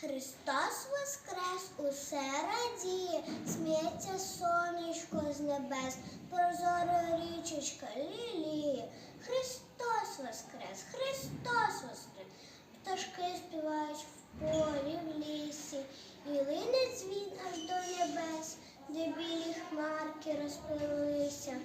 Христос воскрес усе радіє, сміється сонечко з небес, Прозора річечка ліліє. Христос воскрес, Христос воскрес, пташки співають в полі, в лісі, і лине дзвін аж до небес, де білі хмарки розплилися.